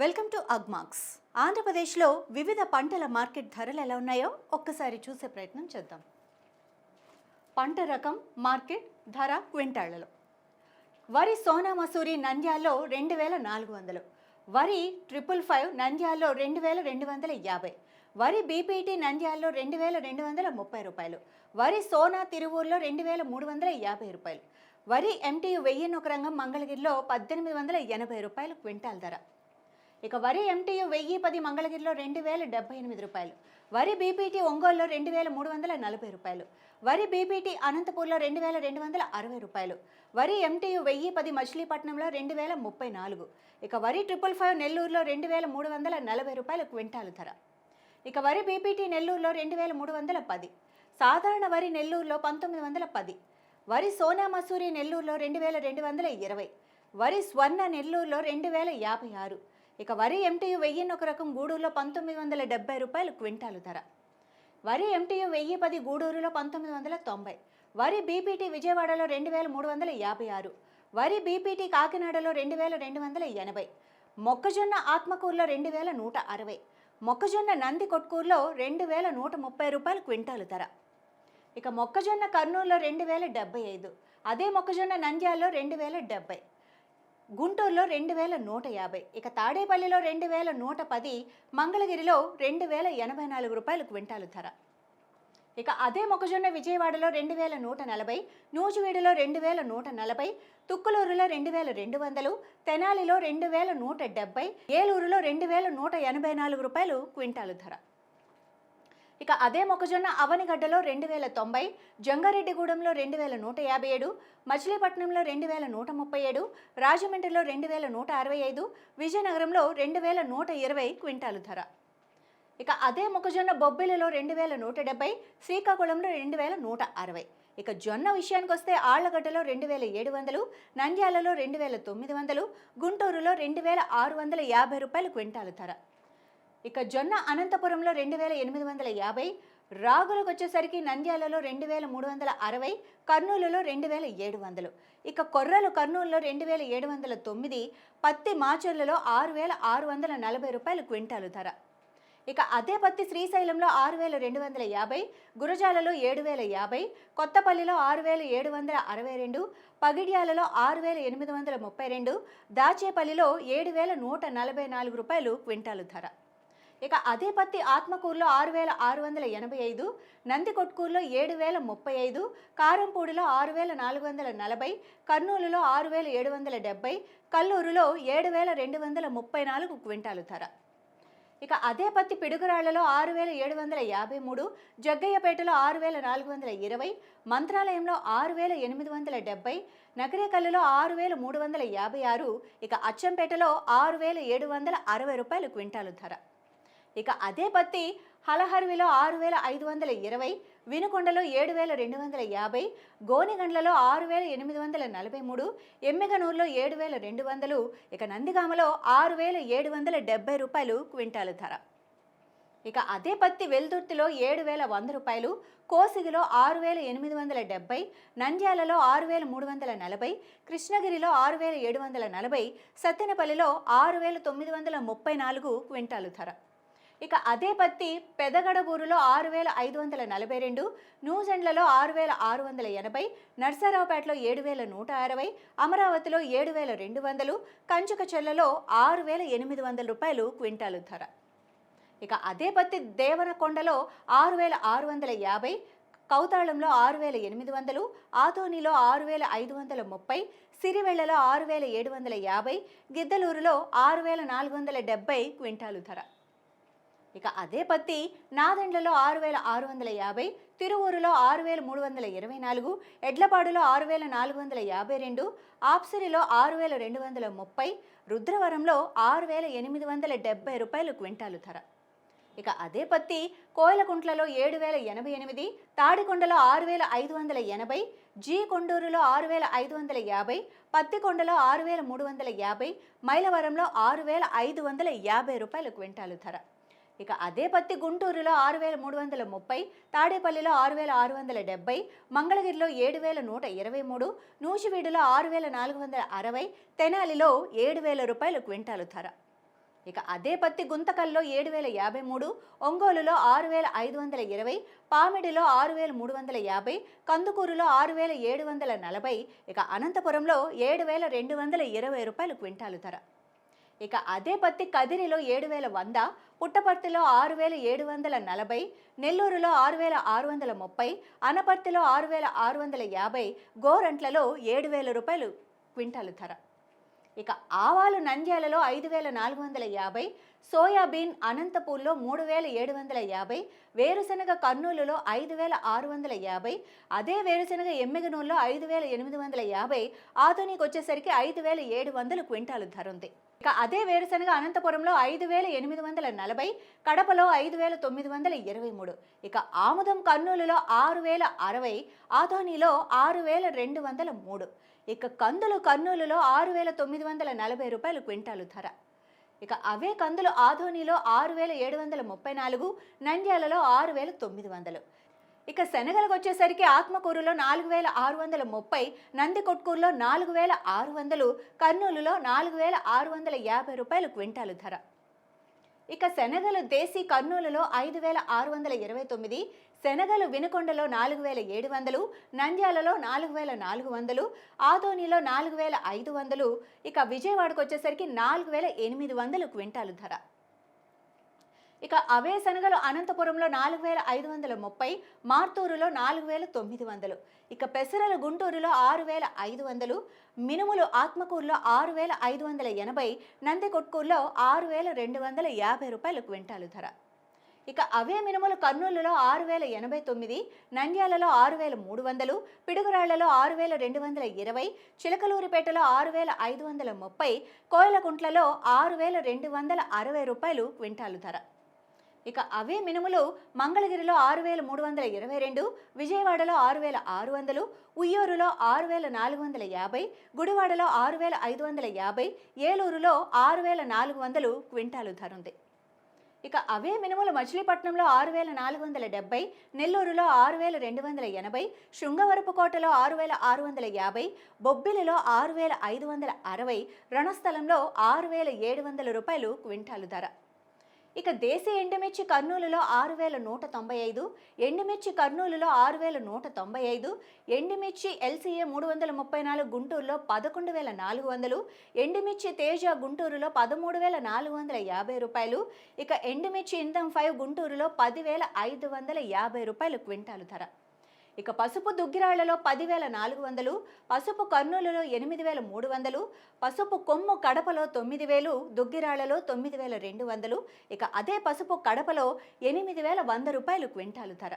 Welcome to Agmax. ఆంధ్రప్రదేశ్లో వివిధ పంటల మార్కెట్ ధరలు ఎలా ఉన్నాయో ఒక్కసారి చూసే ప్రయత్నం చేద్దాం. పంట రకం మార్కెట్ ధర క్వింటాళ్ళలో వరి సోనా మసూరి నంద్యాల్లో రెండు వేల నాలుగు వందలు. వరి ట్రిపుల్ ఫైవ్ నంద్యాల్లో రెండు వేల రెండు వందల యాభై. వరి బీపీటీ నంద్యాల్లో రెండు వేల రెండు వందల ముప్పై రూపాయలు. వరి సోనా తిరువూరులో రెండు వేల మూడు వందల యాభై రూపాయలు. వరి ఎంటీ వెయ్యి నొక రంగం మంగళగిరిలో పద్దెనిమిది వందల ఎనభై రూపాయలు క్వింటాల్ ధర. ఇక వరి ఎంటీయు వెయ్యి పది మంగళగిరిలో రెండు వేల డెబ్బై ఎనిమిది రూపాయలు. వరి బీపీటీ ఒంగోలులో రెండు వేల మూడు వందల నలభై రూపాయలు. వరి బీపీటీ అనంతపూర్లో రెండు వేల రెండు వందల అరవై రూపాయలు. వరి ఎంటీయు వెయ్యి పది మచిలీపట్నంలో రెండు వేల ముప్పై నాలుగు. ఇక వరి ట్రిపుల్ ఫైవ్ నెల్లూరులో రెండు వేల మూడు వందల నలభై రూపాయలు క్వింటాలు ధర. ఇక వరి బీపీటీ నెల్లూరులో రెండు వేల మూడు వందల పది. సాధారణ వరి నెల్లూరులో పంతొమ్మిది వందల పది. వరి సోనా మసూరి నెల్లూరులో రెండు వేల రెండు వందల ఇరవై. వరి స్వర్ణ నెల్లూరులో రెండు వేల యాభై ఆరు. ఇక వరి ఎంటీయు వెయ్యిన్ని ఒక రకం గూడూరులో పంతొమ్మిది వందల డెబ్బై రూపాయలు క్వింటాలు ధర. వరి ఎంటీయు వెయ్యి పది గూడూరులో పంతొమ్మిది వందల తొంభై. వరి బీపీటీ విజయవాడలో రెండు వేల మూడు వందల యాభై ఆరు. వరి బీపీటీ కాకినాడలో రెండు వేల రెండు వందల ఎనభై. మొక్కజొన్న ఆత్మకూరులో రెండు వేల నూట అరవై. మొక్కజొన్న నంది కొట్కూరులో రెండు వేల నూట ముప్పై రూపాయలు క్వింటాలు ధర. ఇక మొక్కజొన్న కర్నూలులో రెండు వేల డెబ్బై ఐదు. అదే మొక్కజొన్న నంద్యాలలో రెండు వేల డెబ్బై. గుంటూరులో రెండు వేల నూట యాభై ఇక తాడేపల్లిలో రెండు వేల నూట పది మంగళగిరిలో రెండు వేల ఎనభై నాలుగు రూపాయలు క్వింటాలు ధర. ఇక అదే మొక్కజొన్న విజయవాడలో రెండు వేల నూట నలభై నూజివీడులో రెండు వేల నూట నలభై తుక్కులూరులో రెండు వేల రెండు వందలు తెనాలిలో రెండు వేల నూట డెబ్బై ఏలూరులో రెండు వేల నూట ఎనభై నాలుగు రూపాయలు క్వింటాలు ధర. ఇక అదే మొక్కజొన్న అవనిగడ్డలో రెండు వేల తొంభై జంగారెడ్డిగూడెంలో రెండు వేల నూట యాభై ఏడు మచిలీపట్నంలో రెండు వేల నూట ముప్పై ఏడు రాజమండ్రిలో రెండు వేల నూట అరవై ఐదు విజయనగరంలో రెండు వేల నూట ఇరవై క్వింటాలు ధర ఇక అదే మొక్కజొన్న బొబ్బిలిలో రెండు వేల నూట డెబ్బై శ్రీకాకుళంలో రెండు వేల నూట అరవై ఇక జొన్న విషయానికి వస్తే ఆళ్ళగడ్డలో రెండు వేల ఏడు వందలు నంద్యాలలో రెండు వేల తొమ్మిది వందలు గుంటూరులో రెండు వేల ఆరు వందల యాభై రూపాయలు క్వింటాలు ధర ఇక జొన్న అనంతపురంలో రెండు వేల ఎనిమిది వందల యాభై రాగులకు వచ్చేసరికి నంద్యాలలో రెండు వేల మూడు వందల అరవై కర్నూలులో రెండు వేల ఏడు వందలు. ఇక కొర్రలు కర్నూలులో రెండు వేల ఏడు వందల తొమ్మిది పత్తి మాచర్లలో ఆరు వేల ఆరు వందల నలభై రూపాయలు క్వింటాలు ధర. ఇక అదే పత్తి శ్రీశైలంలో ఆరు వేల రెండు వందల యాభై గురజాలలో ఏడు వేల యాభై కొత్తపల్లిలో ఆరు వేల ఏడు వందల అరవై రెండు పగిడ్యాలలో ఆరు వేల ఎనిమిది వందల ముప్పై రెండు దాచేపల్లిలో ఏడు వేల నూట నలభై నాలుగు రూపాయలు క్వింటాలు ధర. ఇక అదే పత్తి ఆత్మకూరులో ఆరు వేల ఆరు వందల ఎనభై ఐదు నందికొట్కూరులో ఏడు వేల ముప్పై ఐదు కారంపూడిలో ఆరు వేల నాలుగు వందల నలభై కర్నూలులో ఆరు వేల ఏడు వందల డెబ్బై కల్లూరులో ఏడు వేల రెండు వందల ముప్పై నాలుగు క్వింటాలు ధర. ఇక అదే పత్తి పిడుగురాళ్ళలో ఆరు వేల ఏడు వందల యాభై మూడు జగ్గయ్యపేటలో ఆరు వేల నాలుగు వందల ఇరవై మంత్రాలయంలో ఆరు వేల ఎనిమిది వందల డెబ్బై నగరేకల్లులో ఆరు వేల మూడు వందల యాభై ఆరు ఇక అచ్చంపేటలో ఆరు వేల ఏడు వందల అరవై రూపాయలు క్వింటాలు ధర. ఇక అదే పత్తి హలహర్విలో ఆరు వేల ఐదు వందల ఇరవై వినుకొండలో ఏడు వేల రెండు వందల యాభై గోనిగండ్లలో ఆరు వేల ఎనిమిది వందల నలభై మూడు ఎమ్మిగనూరులో ఏడు వేల రెండు వందలు ఇక నందిగామలో ఆరు వేల ఏడు వందల డెబ్బై రూపాయలు క్వింటాలు ధర. ఇక అదే పత్తి వెల్దుర్తిలో ఏడు వేల వంద రూపాయలు కోసిగిలో ఆరు వేల ఎనిమిది వందల డెబ్బై నంద్యాలలో ఆరు వేల మూడు వందల నలభై కృష్ణగిరిలో ఆరు వేల ఏడు వందల నలభై సత్తెనపల్లిలో ఆరు వేల తొమ్మిది వందల ముప్పై నాలుగు క్వింటాలు ధర. ఇక అదే పత్తి పెదగడబూరులో ఆరు వేల ఐదు వందల నలభై రెండు న్యూజెండ్లలో ఆరు వేల ఆరు వందల ఎనభై నర్సరావుపేటలో ఏడు వేల నూట అరవై అమరావతిలో ఏడు వేల రెండు వందలు కంచుకచెర్లలో ఆరు వేల ఎనిమిది వందల రూపాయలు క్వింటాలు ధర. ఇక అదే పత్తి దేవనకొండలో ఆరు వేల ఆరు వందల యాభై కౌతాళంలో ఆరు వేల ఎనిమిది వందలు ఆతోనిలో ఆరు వేల ఐదు వందల ముప్పై సిరివెళ్ళలో ఆరు వేల ఏడు వందల యాభై గిద్దలూరులో ఆరు వేల నాలుగు వందల డెబ్బై క్వింటాలు ధర. ఇక అదే పత్తి నాదెండ్లలో ఆరు వేల ఆరు వందల యాభై తిరువూరులో ఆరు వేల మూడు వందల ఇరవై నాలుగు ఎడ్లపాడులో ఆరు వేల నాలుగు వందల యాభై రెండు ఆప్సిరిలో ఆరు వేల రెండు వందల ముప్పై రుద్రవరంలో ఆరు వేల ఎనిమిది వందల డెబ్బై రూపాయలు క్వింటాలు ధర. ఇక అదే పత్తి కోయలకుంట్లలో ఏడు వేల ఎనభై ఎనిమిది తాడికొండలో ఆరు వేల ఐదు వందల ఎనభై జీ కొండూరులో ఆరు వేల ఐదు వందల యాభై పత్తికొండలో ఆరు వేల మూడు వందల యాభై మైలవరంలో ఆరు వేల ఐదు వందల యాభై రూపాయలు క్వింటాలు ధర. ఇక అదే పత్తి గుంటూరులో ఆరు వేల మూడు వందల ముప్పై తాడేపల్లిలో ఆరు వేల ఆరు వందల డెబ్బై మంగళగిరిలో ఏడు వేల నూట ఇరవై మూడు నూజివీడులో ఆరు వేల నాలుగు వందల అరవై తెనాలిలో ఏడు వేల రూపాయలు క్వింటాలు ధర. ఇక అదే పత్తి గుంతకల్లో ఏడు వేల యాభై మూడు ఒంగోలులో ఆరు వేల ఐదు వందల ఇరవై పామిడిలో ఆరు వేల మూడు వందల యాభై కందుకూరులో ఆరు వేల ఏడు వందల నలభై ఇక అనంతపురంలో ఏడు వేల రెండు వందల ఇరవై రూపాయలు క్వింటాలు ధర. ఇక అదే పత్తి కదిరిలో ఏడు వేల వంద పుట్టపర్తిలో ఆరు వేల ఏడు వందల నలభై నెల్లూరులో ఆరు వేల ఆరు వందల ముప్పై అనపర్తిలో ఆరు వేల ఆరు వందల యాభై గోరంట్లలో ఏడు వేల రూపాయలు క్వింటాలు ధర. ఇక ఆవాలు నంద్యాలలో ఐదు వేల నాలుగు వందల యాభై సోయాబీన్ అనంతపూర్లో మూడు వేల ఏడు వందల యాభై వేరుశనగ కర్నూలులో ఐదు వేల ఆరు వందల యాభై అదే వేరుశనగ ఎమ్మెగనూరులో ఐదు వేల ఎనిమిది వందల యాభై ఆధునిక వచ్చేసరికి ఐదు వేల ఏడు వందలు క్వింటాలు ధర ఉంది. ఇక అదే వేరుశనగ అనంతపురంలో ఐదు వేల ఎనిమిది వందల నలభై కడపలో ఐదు వేల తొమ్మిది వందల ఇరవై మూడు. ఇక ఆముదం కర్నూలులో ఆరు వేల అరవై ఆధోనిలో ఆరు వేల రెండు వందల మూడు. ఇక కందులు కర్నూలులో ఆరు వేల తొమ్మిది వందల నలభై రూపాయలు క్వింటాలు ధర. ఇక అవే కందులు ఆధోనిలో ఆరు వేల ఏడు వందల ముప్పై నాలుగు నంద్యాలలో ఆరు వేల తొమ్మిది వందలు. ఇక శనగలకు వచ్చేసరికి ఆత్మకూరులో నాలుగు వేల ఆరు వందల ముప్పై నందికొట్కూరులో నాలుగు వేల ఆరు వందలు కర్నూలులో నాలుగు వేల ఆరు వందల యాభై రూపాయలు క్వింటాలు ధర. ఇక శనగలు దేశీ కర్నూలులో ఐదు వేల ఆరు వందల ఇరవై తొమ్మిది శనగలు వినుకొండలో నాలుగు వేల ఏడు వందలు నంద్యాలలో నాలుగు వేల నాలుగు వందలు ఆదోనిలో నాలుగు వేల ఐదు వందలు ఇక విజయవాడకు వచ్చేసరికి నాలుగు వేల ఎనిమిది వందలు క్వింటాలు ధర. ఇక అవే శనగలు అనంతపురంలో నాలుగు వేల ఐదు వందల ముప్పై మార్తూరులో నాలుగు వేల తొమ్మిది వందలు ఇక పెసరలు గుంటూరులో ఆరు వేల ఐదు వందలు మినుములు ఆత్మకూరులో ఆరు వేల ఐదు వందల ఎనభై నందికొట్కూరులో ఆరు వేల రెండు వందల యాభై రూపాయలు క్వింటాలు ధర. ఇక అవే మినుములు కర్నూలులో ఆరు వేల ఎనభై తొమ్మిది నంద్యాలలో ఆరు వేల మూడు వందలు పిడుగురాళ్ళలో ఆరు వేల రెండు వందల ఇరవై చిలకలూరిపేటలో ఆరు వేల ఐదు వందల ముప్పై కోయలకుంట్లలో ఆరు వేల రెండు వందల అరవై రూపాయలు క్వింటాలు ధర. ఇక అవే మినుములు మంగళగిరిలో ఆరు వేల మూడు వందల ఇరవై రెండు విజయవాడలో ఆరు వేల ఆరు వందలు ఉయ్యూరులో ఆరు వేల నాలుగు వందల యాభై గుడివాడలో ఆరు వేల ఐదు వందల యాభై ఏలూరులో ఆరు వేల నాలుగు వందలు క్వింటాలు ధర ఉంది. ఇక అవే మినుములు మచిలీపట్నంలో ఆరు వేల నాలుగు వందల డెబ్బై నెల్లూరులో ఆరు వేల రెండు వందల ఎనభై శృంగవరపుకోటలో ఆరు వేల ఆరు వందల యాభై బొబ్బిలిలో ఆరు వేల ఐదు వందల అరవై రణస్థలంలో ఆరు వేల ఏడు వందల రూపాయలు క్వింటాలు ధర. ఇక దేశీయ ఎండుమిర్చి కర్నూలులో ఆరు వేల నూట తొంభై ఐదు ఎండుమిర్చి కర్నూలులో ఆరు వేల నూట తొంభై ఐదు ఎండుమిర్చి ఎల్సీఏ మూడు వందల ముప్పై నాలుగు గుంటూరులో పదకొండు వేల నాలుగు వందలు ఎండుమిర్చి తేజ గుంటూరులో పదమూడు వేల నాలుగు వందల యాభై రూపాయలు ఇక ఎండుమిర్చి ఇందం ఫైవ్ గుంటూరులో పదివేల ఐదు వందల యాభై రూపాయలు క్వింటాలు ధర. ఇక పసుపు దుగ్గిరాళ్ళలో పదివేల నాలుగు వందలు పసుపు కర్నూలులో ఎనిమిది వేల మూడు వందలు పసుపు కొమ్ము కడపలో తొమ్మిది వేలు దుగ్గిరాళ్ళలో తొమ్మిది వేల రెండు వందలు ఇక అదే పసుపు కడపలో ఎనిమిది వేల వంద రూపాయలు క్వింటాలు ధర.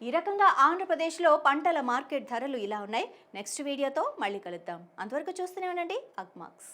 ఈ రకంగా ఆంధ్రప్రదేశ్లో పంటల మార్కెట్ ధరలు ఇలా ఉన్నాయి. నెక్స్ట్ వీడియోతో మళ్ళీ కలుద్దాం. అంతవరకు చూస్తూనే ఉండండి. అగ్మాక్స్